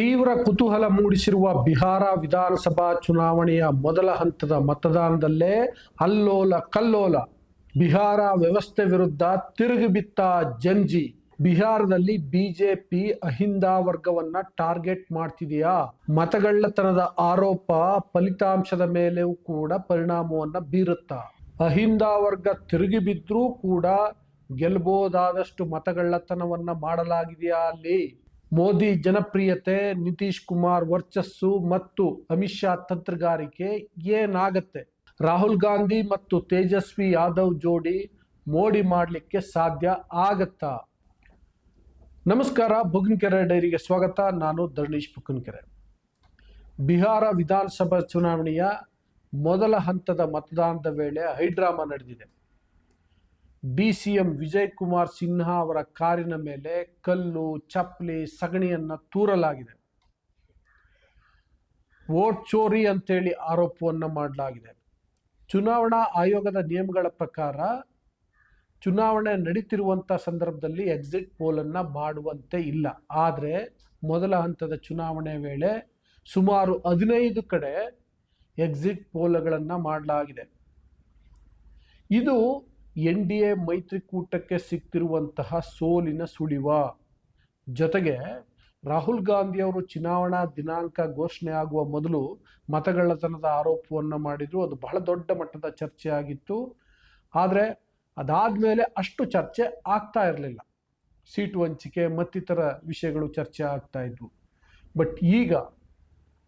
ತೀವ್ರ ಕುತೂಹಲ ಮೂಡಿಸಿರುವ ಬಿಹಾರ ವಿಧಾನಸಭಾ ಚುನಾವಣೆಯ ಮೊದಲ ಹಂತದ ಮತದಾನದಲ್ಲೇ ಅಲ್ಲೋಲ ಕಲ್ಲೋಲ, ಬಿಹಾರ ವ್ಯವಸ್ಥೆ ವಿರುದ್ಧ ತಿರುಗಿಬಿತ್ತ ಜಂಜಿ. ಬಿಹಾರದಲ್ಲಿ ಬಿಜೆಪಿ ಅಹಿಂದ ವರ್ಗವನ್ನ ಟಾರ್ಗೆಟ್ ಮಾಡ್ತಿದೆಯಾ? ಮತಗಳ್ಳತನದ ಆರೋಪ ಫಲಿತಾಂಶದ ಮೇಲೆಯೂ ಕೂಡ ಪರಿಣಾಮವನ್ನ ಬೀರುತ್ತಾ? ಅಹಿಂದ ವರ್ಗ ತಿರುಗಿ ಬಿದ್ರೂ ಕೂಡ ಗೆಲ್ಬೋದಾದಷ್ಟು ಮತಗಳ್ಳತನವನ್ನ ಮಾಡಲಾಗಿದೆಯಾ ಅಲ್ಲಿ? ಮೋದಿ ಜನಪ್ರಿಯತೆ, ನಿತೀಶ್ ಕುಮಾರ್ ವರ್ಚಸ್ಸು ಮತ್ತು ಅಮಿತ್ ಶಾ ತಂತ್ರಗಾರಿಕೆ ಏನಾಗತ್ತೆ? ರಾಹುಲ್ ಗಾಂಧಿ ಮತ್ತು ತೇಜಸ್ವಿ ಯಾದವ್ ಜೋಡಿ ಮೋಡಿ ಮಾಡಲಿಕ್ಕೆ ಸಾಧ್ಯ ಆಗತ್ತಾ? ನಮಸ್ಕಾರ ಬುಗನ್ಕೆರೆ ಡೈರಿಗೆ ಸ್ವಾಗತ. ನಾನು ಧರಣೀಶ್ ಬುಕ್ಕನ್ಕೆರೆ ಬಿಹಾರ ವಿಧಾನಸಭಾ ಚುನಾವಣೆಯ ಮೊದಲ ಹಂತದ ಮತದಾನದ ವೇಳೆ ಹೈಡ್ರಾಮಾ ನಡೆದಿದೆ. D C M Vijay Kumar Sinha ಅವರ ಕಾರಿನ ಮೇಲೆ ಕಲ್ಲು, ಚಪ್ಪಲಿ, ಸಗಣಿಯನ್ನು ತೂರಲಾಗಿದೆ. ವೋಟ್ ಚೋರಿ ಅಂತೇಳಿ ಆರೋಪವನ್ನು ಮಾಡಲಾಗಿದೆ. ಚುನಾವಣಾ ಆಯೋಗದ ನಿಯಮಗಳ ಪ್ರಕಾರ ಚುನಾವಣೆ ನಡೀತಿರುವಂಥ ಸಂದರ್ಭದಲ್ಲಿ ಎಕ್ಸಿಟ್ ಪೋಲನ್ನು ಮಾಡುವಂತೆ ಇಲ್ಲ. ಆದರೆ ಮೊದಲ ಹಂತದ ಚುನಾವಣೆ ವೇಳೆ ಸುಮಾರು ಹದಿನೈದು ಕಡೆ ಎಕ್ಸಿಟ್ ಪೋಲ್ಗಳನ್ನು ಮಾಡಲಾಗಿದೆ. ಇದು ಎನ್ ಡಿ ಎ ಮೈತ್ರಿಕೂಟಕ್ಕೆ ಸಿಗ್ತಿರುವಂತಹ ಸೋಲಿನ ಸುಳಿವ. ಜೊತೆಗೆ ರಾಹುಲ್ ಗಾಂಧಿ ಅವರು ಚುನಾವಣಾ ದಿನಾಂಕ ಘೋಷಣೆ ಆಗುವ ಮೊದಲು ಮತಗಳ್ಳತನದ ಆರೋಪವನ್ನು ಮಾಡಿದ್ರು. ಅದು ಬಹಳ ದೊಡ್ಡ ಮಟ್ಟದ ಚರ್ಚೆ ಆಗಿತ್ತು. ಆದರೆ ಅದಾದಮೇಲೆ ಅಷ್ಟು ಚರ್ಚೆ ಆಗ್ತಾ ಇರಲಿಲ್ಲ. ಸೀಟು ಹಂಚಿಕೆ ಮತ್ತಿತರ ವಿಷಯಗಳು ಚರ್ಚೆ ಆಗ್ತಾ ಇದ್ವು. ಬಟ್ ಈಗ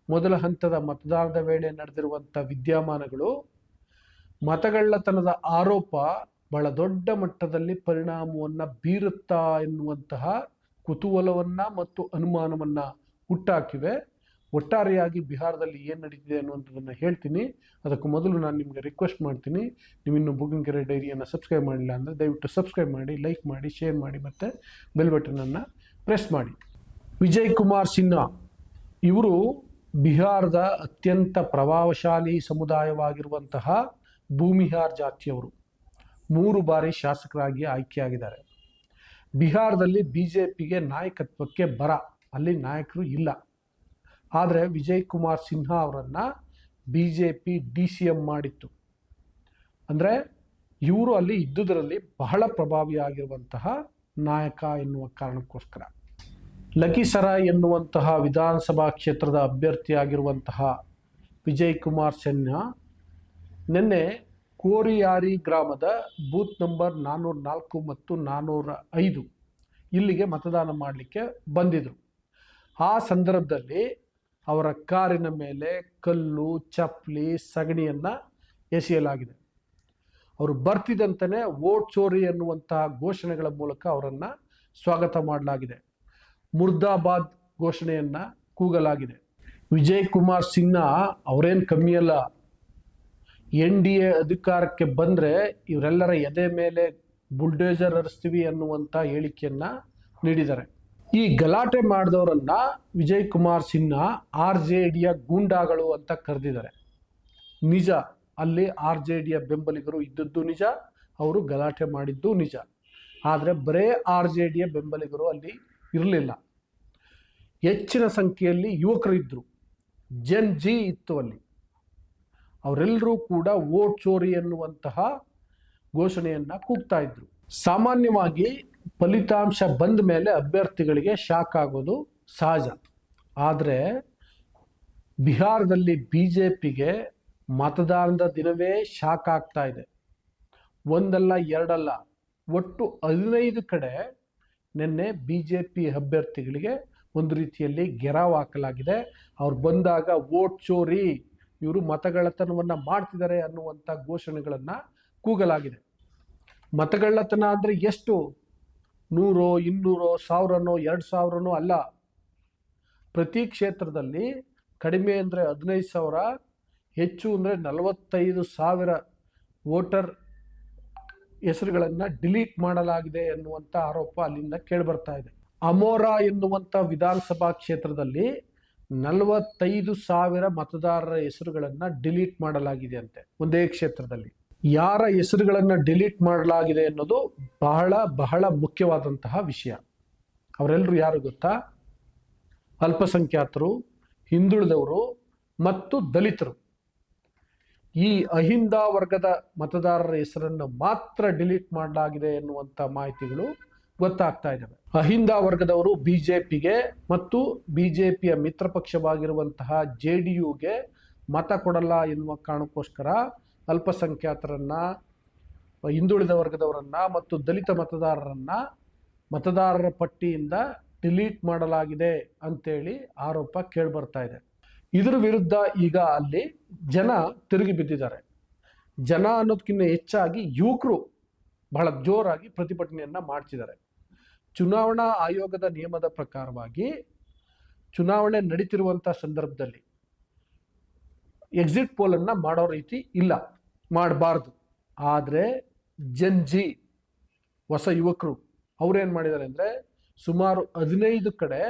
ಮೊದಲ ಹಂತದ ಮತದಾನದ ವೇಳೆ ನಡೆದಿರುವಂಥ ವಿದ್ಯಮಾನಗಳು ಮತಗಳ್ಳತನದ ಆರೋಪ ಬಹಳ ದೊಡ್ಡ ಮಟ್ಟದಲ್ಲಿ ಪರಿಣಾಮವನ್ನು ಬೀರುತ್ತಾ ಎನ್ನುವಂತಹ ಕುತೂಹಲವನ್ನು ಮತ್ತು ಅನುಮಾನವನ್ನು ಹುಟ್ಟಾಕಿವೆ. ಒಟ್ಟಾರೆಯಾಗಿ ಬಿಹಾರದಲ್ಲಿ ಏನು ನಡೀತಿದೆ ಅನ್ನುವಂಥದ್ದನ್ನು ಹೇಳ್ತೀನಿ. ಅದಕ್ಕೂ ಮೊದಲು ನಾನು ನಿಮಗೆ ರಿಕ್ವೆಸ್ಟ್ ಮಾಡ್ತೀನಿ. ನೀವು ಇನ್ನು ಡೈರಿಯನ್ನು ಸಬ್ಸ್ಕ್ರೈಬ್ ಮಾಡಿಲ್ಲ ಅಂದರೆ ದಯವಿಟ್ಟು ಸಬ್ಸ್ಕ್ರೈಬ್ ಮಾಡಿ ಲೈಕ್ ಮಾಡಿ ಶೇರ್ ಮಾಡಿ ಮತ್ತು ಬೆಲ್ ಬಟನನ್ನು ಪ್ರೆಸ್ ಮಾಡಿ. ವಿಜಯ್ ಕುಮಾರ್ ಸಿನ್ಹಾ, ಇವರು ಬಿಹಾರದ ಅತ್ಯಂತ ಪ್ರಭಾವಶಾಲಿ ಸಮುದಾಯವಾಗಿರುವಂತಹ ಭೂಮಿಹಾರ್ ಜಾತಿಯವರು. ಮೂರು ಬಾರಿ ಶಾಸಕರಾಗಿ ಆಯ್ಕೆಯಾಗಿದ್ದಾರೆ. ಬಿಹಾರದಲ್ಲಿ ಬಿ ಜೆ ಪಿಗೆ ನಾಯಕತ್ವಕ್ಕೆ ಬರ, ಅಲ್ಲಿ ನಾಯಕರು ಇಲ್ಲ. ಆದರೆ ವಿಜಯ್ ಕುಮಾರ್ ಸಿನ್ಹಾ ಅವರನ್ನು B J P D C M ಮಾಡಿತ್ತು. ಅಂದರೆ ಇವರು ಅಲ್ಲಿ ಇದ್ದುದರಲ್ಲಿ ಬಹಳ ಪ್ರಭಾವಿಯಾಗಿರುವಂತಹ ನಾಯಕ ಎನ್ನುವ ಕಾರಣಕ್ಕೋಸ್ಕರ. ಲಕಿಸರಾಯ್ ಎನ್ನುವಂತಹ ವಿಧಾನಸಭಾ ಕ್ಷೇತ್ರದ ಅಭ್ಯರ್ಥಿಯಾಗಿರುವಂತಹ ವಿಜಯ್ ಕುಮಾರ್ ಸಿನ್ಹಾ ನಿನ್ನೆ ಕೋರಿಯಾರಿ ಗ್ರಾಮದ ಬೂತ್ ನಂಬರ್ ನಾನ್ನೂರ ನಾಲ್ಕು ಮತ್ತು ನಾನ್ನೂರ ಐದು ಇಲ್ಲಿಗೆ ಮತದಾನ ಮಾಡಲಿಕ್ಕೆ ಬಂದಿದ್ದರು ಆ ಸಂದರ್ಭದಲ್ಲಿ ಅವರ ಕಾರಿನ ಮೇಲೆ ಕಲ್ಲು, ಚಪ್ಪಲಿ, ಸಗಣಿಯನ್ನು ಎಸೆಯಲಾಗಿದೆ. ಅವರು ಬರ್ತಿದ್ದಂತಲೇ ಓಟ್ ಚೋರಿ ಎನ್ನುವಂತಹ ಘೋಷಣೆಗಳ ಮೂಲಕ ಅವರನ್ನು ಸ್ವಾಗತ ಮಾಡಲಾಗಿದೆ. ಮುರ್ದಾಬಾದ್ ಘೋಷಣೆಯನ್ನು ಕೂಗಲಾಗಿದೆ. ವಿಜಯ್ ಕುಮಾರ್ ಸಿನ್ಹಾ ಅವರೇನು ಕಮ್ಮಿ ಅಲ್ಲ ಎನ್ ಡಿ ಎ ಅಧಿಕಾರಕ್ಕೆ ಬಂದರೆ ಇವರೆಲ್ಲರ ಎದೆ ಮೇಲೆ ಬುಲ್ಡೇಜರ್ ಹರಿಸ್ತೀವಿ ಅನ್ನುವಂಥ ಹೇಳಿಕೆಯನ್ನು ನೀಡಿದ್ದಾರೆ. ಈ ಗಲಾಟೆ ಮಾಡಿದವರನ್ನ ವಿಜಯ್ ಕುಮಾರ್ ಸಿನ್ಹಾ, ಆರ್ ಜೆ ಡಿಯ ಗೂಂಡಾಗಳು ಅಂತ ಕರೆದಿದ್ದಾರೆ. ನಿಜ, ಅಲ್ಲಿ ಆರ್ ಜೆ ಡಿಯ ಬೆಂಬಲಿಗರು ಇದ್ದದ್ದು ನಿಜ, ಅವರು ಗಲಾಟೆ ಮಾಡಿದ್ದು ನಿಜ. ಆದರೆ ಬರೇ ಆರ್ ಜೆ ಡಿಯ ಬೆಂಬಲಿಗರು ಅಲ್ಲಿ ಇರಲಿಲ್ಲ. ಹೆಚ್ಚಿನ ಸಂಖ್ಯೆಯಲ್ಲಿ ಯುವಕರು ಇದ್ದರು ಜನ್ ಜಿ ಇತ್ತು ಅಲ್ಲಿ. ಅವರೆಲ್ಲರೂ ಕೂಡ ವೋಟ್ ಚೋರಿ ಎನ್ನುವಂತಹ ಘೋಷಣೆಯನ್ನು ಕೂಗ್ತಾ ಇದ್ರು. ಸಾಮಾನ್ಯವಾಗಿ ಫಲಿತಾಂಶ ಬಂದ ಮೇಲೆ ಅಭ್ಯರ್ಥಿಗಳಿಗೆ ಶಾಕ್ ಆಗೋದು ಸಹಜ. ಆದರೆ ಬಿಹಾರದಲ್ಲಿ ಬಿ ಜೆ ಪಿಗೆ ಮತದಾನದ ದಿನವೇ ಶಾಕ್ ಆಗ್ತಾ ಇದೆ. ಒಂದಲ್ಲ, ಎರಡಲ್ಲ, ಒಟ್ಟು ಹದಿನೈದು ಕಡೆ ನಿನ್ನೆ ಬಿ ಜೆ ಪಿ ಅಭ್ಯರ್ಥಿಗಳಿಗೆ ಒಂದು ರೀತಿಯಲ್ಲಿ ಗೆರಾವ್ ಹಾಕಲಾಗಿದೆ. ಅವ್ರು ಬಂದಾಗ ವೋಟ್ ಚೋರಿ ಇವರು ಮತಗಳತನವನ್ನು ಮಾಡ್ತಿದ್ದಾರೆ ಅನ್ನುವಂಥ ಘೋಷಣೆಗಳನ್ನು ಕೂಗಲಾಗಿದೆ. ಮತಗಳ್ಳತನ ಅಂದರೆ ಎಷ್ಟು? ನೂರೋ, ಇನ್ನೂರೋ, ಸಾವಿರನೋ, ಎರಡು ಸಾವಿರನೋ ಅಲ್ಲ. ಪ್ರತಿ ಕ್ಷೇತ್ರದಲ್ಲಿ ಕಡಿಮೆ ಅಂದರೆ ಹದಿನೈದು ಸಾವಿರ, ಹೆಚ್ಚು ಅಂದರೆ ನಲವತ್ತೈದು ಸಾವಿರ ವೋಟರ್ ಹೆಸರುಗಳನ್ನು ಡಿಲೀಟ್ ಮಾಡಲಾಗಿದೆ ಎನ್ನುವಂಥ ಆರೋಪ ಅಲ್ಲಿಂದ ಕೇಳಿಬರ್ತಾ ಇದೆ. ಅಮೋರಾ ಎನ್ನುವಂಥ ವಿಧಾನಸಭಾ ಕ್ಷೇತ್ರದಲ್ಲಿ ನಲವತ್ತೈದು ಸಾವಿರ ಮತದಾರರ ಹೆಸರುಗಳನ್ನು ಡಿಲೀಟ್ ಮಾಡಲಾಗಿದೆ ಅಂತೆ, ಒಂದೇ ಕ್ಷೇತ್ರದಲ್ಲಿ. ಯಾರ ಹೆಸರುಗಳನ್ನು ಡಿಲೀಟ್ ಮಾಡಲಾಗಿದೆ ಅನ್ನೋದು ಬಹಳ ಬಹಳ ಮುಖ್ಯವಾದಂತಹ ವಿಷಯ. ಅವರೆಲ್ಲರೂ ಯಾರು ಗೊತ್ತಾ? ಅಲ್ಪಸಂಖ್ಯಾತರು, ಹಿಂದುಳಿದವರು ಮತ್ತು ದಲಿತರು. ಈ ಅಹಿಂದ ವರ್ಗದ ಮತದಾರರ ಹೆಸರನ್ನು ಮಾತ್ರ ಡಿಲೀಟ್ ಮಾಡಲಾಗಿದೆ ಎನ್ನುವಂಥ ಮಾಹಿತಿಗಳು ಗೊತ್ತಾಗ್ತಾ ಇದ್ದಾವೆ ಅಹಿಂದ ವರ್ಗದವರು ಬಿಜೆಪಿಗೆ ಮತ್ತು ಬಿಜೆಪಿಯ ಮಿತ್ರ ಪಕ್ಷವಾಗಿರುವಂತಹ ಜೆ ಡಿ ಯುಗೆ ಮತ ಕೊಡಲ್ಲ ಎನ್ನುವ ಕಾರಣಕ್ಕೋಸ್ಕರ ಅಲ್ಪಸಂಖ್ಯಾತರನ್ನ, ಹಿಂದುಳಿದ ವರ್ಗದವರನ್ನ ಮತ್ತು ದಲಿತ ಮತದಾರರನ್ನ ಮತದಾರರ ಪಟ್ಟಿಯಿಂದ ಡಿಲೀಟ್ ಮಾಡಲಾಗಿದೆ ಅಂತೇಳಿ ಆರೋಪ ಕೇಳಿಬರ್ತಾ ಇದೆ. ಇದರ ವಿರುದ್ಧ ಈಗ ಅಲ್ಲಿ ಜನ ತಿರುಗಿ ಬಿದ್ದಿದ್ದಾರೆ. ಜನ ಅನ್ನೋದಕ್ಕಿಂತ ಹೆಚ್ಚಾಗಿ ಯುವಕರು ಬಹಳ ಜೋರಾಗಿ ಪ್ರತಿಭಟನೆಯನ್ನು ಮಾಡ್ತಿದ್ದಾರೆ. ಚುನಾವಣಾ ಆಯೋಗದ ನಿಯಮದ ಪ್ರಕಾರವಾಗಿ ಚುನಾವಣೆ ನಡೀತಿರುವಂಥ ಸಂದರ್ಭದಲ್ಲಿ ಎಕ್ಸಿಟ್ ಪೋಲನ್ನು ಮಾಡೋ ರೀತಿ ಇಲ್ಲ, ಮಾಡಬಾರ್ದು. ಆದರೆ ಜನ್ಜಿ ಹೊಸ ಯುವಕರು ಅವ್ರೇನು ಮಾಡಿದ್ದಾರೆ ಅಂದರೆ ಸುಮಾರು ಹದಿನೈದು ಕಡೆ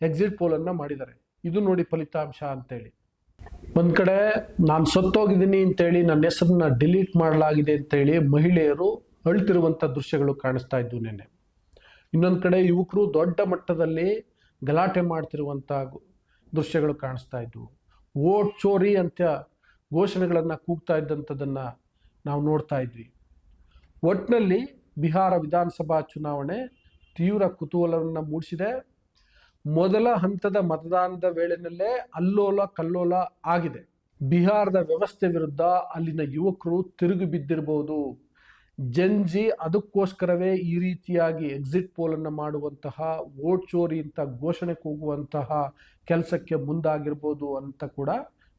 ಎಕ್ಸಿಟ್ ಪೋಲನ್ನು ಮಾಡಿದ್ದಾರೆ. ಇದು ನೋಡಿ ಫಲಿತಾಂಶ ಅಂತೇಳಿ. ಒಂದು ಕಡೆ ನಾನು ಸತ್ತೋಗಿದ್ದೀನಿ ಅಂತೇಳಿ ನನ್ನ ಹೆಸರನ್ನ ಡಿಲೀಟ್ ಮಾಡಲಾಗಿದೆ ಅಂತೇಳಿ ಮಹಿಳೆಯರು ಅಳ್ತಿರುವಂಥ ದೃಶ್ಯಗಳು ಕಾಣಿಸ್ತಾ ಇದ್ವು ನಿನ್ನೆ. ಇನ್ನೊಂದು ಕಡೆ ಯುವಕರು ದೊಡ್ಡ ಮಟ್ಟದಲ್ಲಿ ಗಲಾಟೆ ಮಾಡ್ತಿರುವಂಥ ದೃಶ್ಯಗಳು ಕಾಣಿಸ್ತಾ ಇದ್ವು. ಓಟ್ ಚೋರಿ ಅಂತ ಘೋಷಣೆಗಳನ್ನು ಕೂಗ್ತಾ ಇದ್ದಂಥದ್ದನ್ನು ನಾವು ನೋಡ್ತಾ ಇದ್ವಿ. ಒಟ್ಟಿನಲ್ಲಿ ಬಿಹಾರ ವಿಧಾನಸಭಾ ಚುನಾವಣೆ ತೀವ್ರ ಕುತೂಹಲವನ್ನು ಮೂಡಿಸಿದೆ. ಮೊದಲ ಹಂತದ ಮತದಾನದ ವೇಳೆಯಲ್ಲೇ ಅಲ್ಲೋಲ ಕಲ್ಲೋಲ ಆಗಿದೆ. ಬಿಹಾರದ ವ್ಯವಸ್ಥೆ ವಿರುದ್ಧ ಅಲ್ಲಿನ ಯುವಕರು ತಿರುಗಿ ಬಿದ್ದಿರಬಹುದು ಜಂಜಿ ಅದಕ್ಕೋಸ್ಕರವೇ ಈ ರೀತಿಯಾಗಿ ಎಕ್ಸಿಟ್ ಪೋಲನ್ನು ಮಾಡುವಂತಹ ವೋಟ್ ಚೋರಿ ಅಂತ ಘೋಷಣೆ ಕೂಗುವಂತಹ ಕೆಲಸಕ್ಕೆ ಮುಂದಾಗಿರ್ಬೋದು ಅಂತ ಕೂಡ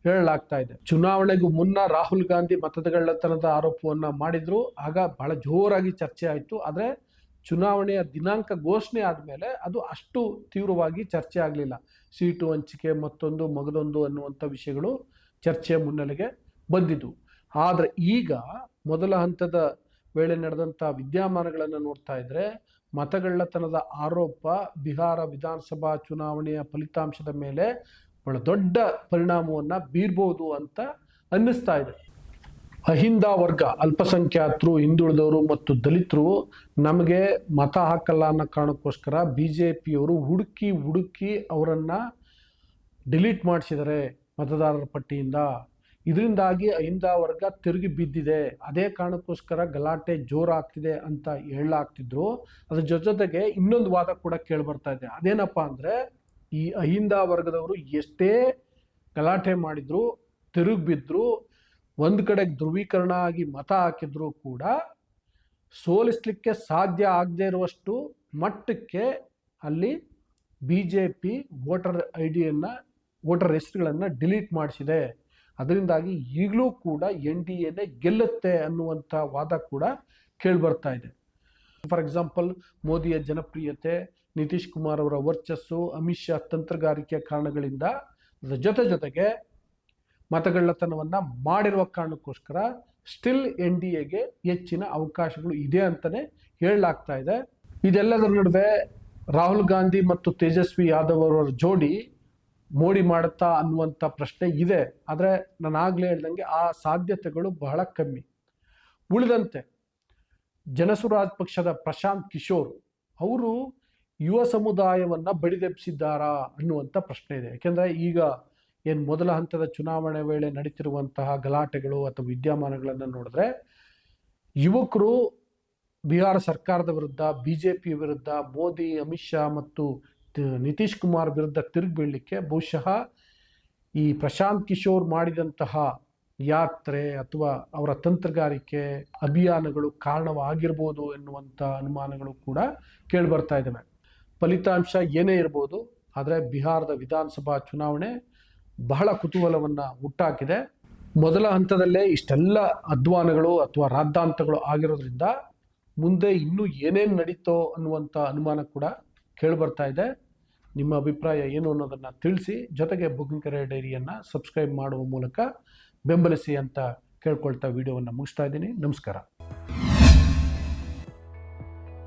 ಹೇಳಲಾಗ್ತಾ ಇದೆ. ಚುನಾವಣೆಗೂ ಮುನ್ನ ರಾಹುಲ್ ಗಾಂಧಿ ಮತಗಳ್ಳತನದ ಆರೋಪವನ್ನ ಮಾಡಿದ್ರು. ಆಗ ಬಹಳ ಜೋರಾಗಿ ಚರ್ಚೆ ಆಯಿತು. ಆದರೆ ಚುನಾವಣೆಯ ದಿನಾಂಕ ಘೋಷಣೆ ಆದಮೇಲೆ ಅದು ಅಷ್ಟು ತೀವ್ರವಾಗಿ ಚರ್ಚೆ ಆಗಲಿಲ್ಲ. ಸೀಟು ಹಂಚಿಕೆ, ಮತ್ತೊಂದು, ಮಗದೊಂದು ಅನ್ನುವಂಥ ವಿಷಯಗಳು ಚರ್ಚೆಯ ಮುನ್ನೆಲೆಗೆ ಬಂದಿದ್ದು ಆದರೆ ಈಗ ಮೊದಲ ಹಂತದ ವೇಳೆ ನಡೆದಂಥ ವಿದ್ಯಮಾನಗಳನ್ನು ನೋಡ್ತಾ ಇದ್ರೆ ಮತಗಳ್ಳತನದ ಆರೋಪ ಬಿಹಾರ ವಿಧಾನಸಭಾ ಚುನಾವಣೆಯ ಫಲಿತಾಂಶದ ಮೇಲೆ ಬಹಳ ದೊಡ್ಡ ಪರಿಣಾಮವನ್ನು ಬೀರ್ಬೋದು ಅಂತ ಅನ್ನಿಸ್ತಾ ಇದೆ. ಅಹಿಂದ ವರ್ಗ, ಅಲ್ಪಸಂಖ್ಯಾತರು, ಹಿಂದುಳಿದವರು ಮತ್ತು ದಲಿತರು ನಮಗೆ ಮತ ಹಾಕಲ್ಲ ಅನ್ನೋ ಕಾರಣಕ್ಕೋಸ್ಕರ ಬಿ ಜೆ ಪಿಯವರು ಹುಡುಕಿ ಹುಡುಕಿ ಅವರನ್ನು ಡಿಲೀಟ್ ಮಾಡಿಸಿದ್ದಾರೆ ಮತದಾರರ ಪಟ್ಟಿಯಿಂದ. ಇದರಿಂದಾಗಿ ಅಹಿಂದ ವರ್ಗ ತಿರುಗಿ ಬಿದ್ದಿದೆ. ಅದೇ ಕಾರಣಕ್ಕೋಸ್ಕರ ಗಲಾಟೆ ಜೋರಾಗ್ತಿದೆ ಅಂತ ಹೇಳಲಾಗ್ತಿದ್ರು. ಅದ್ರ ಜೊತೆ ಜೊತೆಗೆ ಇನ್ನೊಂದು ವಾದ ಕೂಡ ಕೇಳಿಬರ್ತಾ ಇದೆ. ಅದೇನಪ್ಪ ಅಂದರೆ, ಈ ಅಹಿಂದ ವರ್ಗದವರು ಎಷ್ಟೇ ಗಲಾಟೆ ಮಾಡಿದ್ರು, ತಿರುಗಿ ಬಿದ್ರು, ಒಂದು ಕಡೆ ಧ್ರುವೀಕರಣ ಆಗಿ ಮತ ಹಾಕಿದ್ರು ಕೂಡ ಸೋಲಿಸ್ಲಿಕ್ಕೆ ಸಾಧ್ಯ ಆಗದೆ ಇರುವಷ್ಟು ಮಟ್ಟಕ್ಕೆ ಅಲ್ಲಿ B J P voter I ಡಿಯನ್ನು voter ಹೆಸರುಗಳನ್ನು ಡಿಲೀಟ್ ಮಾಡಿಸಿದೆ. ಅದರಿಂದಾಗಿ ಈಗಲೂ ಕೂಡ ಎನ್ ಡಿ ಎನೇ ಗೆಲ್ಲುತ್ತೆ ಅನ್ನುವಂಥ ವಾದ ಕೂಡ ಕೇಳಿಬರ್ತಾ ಇದೆ. ಫಾರ್ ಎಕ್ಸಾಂಪಲ್ ಮೋದಿಯ ಜನಪ್ರಿಯತೆ, ನಿತೀಶ್ ಕುಮಾರ್ ಅವರ ವರ್ಚಸ್ಸು, ಅಮಿತ್ ಶಾ ತಂತ್ರಗಾರಿಕೆಯ ಕಾರಣಗಳಿಂದ ಜೊತೆ ಜೊತೆಗೆ ಮತಗಳ್ಳತನವನ್ನು ಮಾಡಿರುವ ಕಾರಣಕ್ಕೋಸ್ಕರ ಸ್ಟಿಲ್ ಎನ್ ಡಿ ಎಗೆ ಹೆಚ್ಚಿನ ಅವಕಾಶಗಳು ಇದೆ ಅಂತಲೇ ಹೇಳಲಾಗ್ತಾ ಇದೆ. ಇದೆಲ್ಲದರ ನಡುವೆ ರಾಹುಲ್ ಗಾಂಧಿ ಮತ್ತು ತೇಜಸ್ವಿ ಯಾದವ್ ಅವರ ಜೋಡಿ ಮೋಡಿ ಮಾಡುತ್ತಾ ಅನ್ನುವಂಥ ಪ್ರಶ್ನೆ ಇದೆ. ಆದರೆ ನಾನು ಆಗಲೇ ಹೇಳ್ದಂಗೆ ಆ ಸಾಧ್ಯತೆಗಳು ಬಹಳ ಕಮ್ಮಿ. ಉಳಿದಂತೆ ಜನಸುರಾಜ್ ಪಕ್ಷದ ಪ್ರಶಾಂತ್ ಕಿಶೋರ್ ಅವರು ಯುವ ಸಮುದಾಯವನ್ನು ಬಡಿದೆಬ್ಬಿಸಿದ್ದಾರಾ ಅನ್ನುವಂಥ ಪ್ರಶ್ನೆ ಇದೆ. ಯಾಕೆಂದರೆ ಈಗ ಏನು ಮೊದಲ ಹಂತದ ಚುನಾವಣೆ ವೇಳೆ ನಡೀತಿರುವಂತಹ ಗಲಾಟೆಗಳು ಅಥವಾ ವಿದ್ಯಮಾನಗಳನ್ನು ನೋಡಿದ್ರೆ ಯುವಕರು ಬಿಹಾರ ಸರ್ಕಾರದ ವಿರುದ್ಧ ಬಿ ಜೆ ಪಿ ವಿರುದ್ಧ, ಮೋದಿ, ಅಮಿತ್ ಶಾ ಮತ್ತು ನಿತೀಶ್ ಕುಮಾರ್ ವಿರುದ್ಧ ತಿರುಗಿ ಬೀಳಲಿಕ್ಕೆ ಬಹುಶಃ ಈ ಪ್ರಶಾಂತ್ ಕಿಶೋರ್ ಮಾಡಿದಂತಹ ಯಾತ್ರೆ ಅಥವಾ ಅವರ ತಂತ್ರಗಾರಿಕೆ ಅಭಿಯಾನಗಳು ಕಾರಣವಾಗಿರ್ಬೋದು ಎನ್ನುವಂಥ ಅನುಮಾನಗಳು ಕೂಡ ಕೇಳಿಬರ್ತಾ ಇದ್ದಾವೆ ಫಲಿತಾಂಶ ಏನೇ ಇರ್ಬೋದು, ಆದರೆ ಬಿಹಾರದ ವಿಧಾನಸಭಾ ಚುನಾವಣೆ ಬಹಳ ಕುತೂಹಲವನ್ನು ಹುಟ್ಟಾಕಿದೆ. ಮೊದಲ ಹಂತದಲ್ಲೇ ಇಷ್ಟೆಲ್ಲ ಅಧ್ವಾನಗಳು ಅಥವಾ ರಾದ್ದಾಂತಗಳು ಆಗಿರೋದ್ರಿಂದ ಮುಂದೆ ಇನ್ನೂ ಏನೇನು ನಡೀತೋ ಅನ್ನುವಂಥ ಅನುಮಾನ ಕೂಡ ಕೇಳಿಬರ್ತಾ ಇದೆ. ನಿಮ್ಮ ಅಭಿಪ್ರಾಯ ಏನು ಅನ್ನೋದನ್ನು ತಿಳಿಸಿ, ಜೊತೆಗೆ ಬುಕ್ಕಿಂಗ್ ಡೈರಿಯನ್ನು ಸಬ್ಸ್ಕ್ರೈಬ್ ಮಾಡುವ ಮೂಲಕ ಬೆಂಬಲಿಸಿ ಅಂತ ಕೇಳ್ಕೊಳ್ತಾ ವಿಡಿಯೋವನ್ನು ಮುಗಿಸ್ತಾ ಇದ್ದೀನಿ. ನಮಸ್ಕಾರ.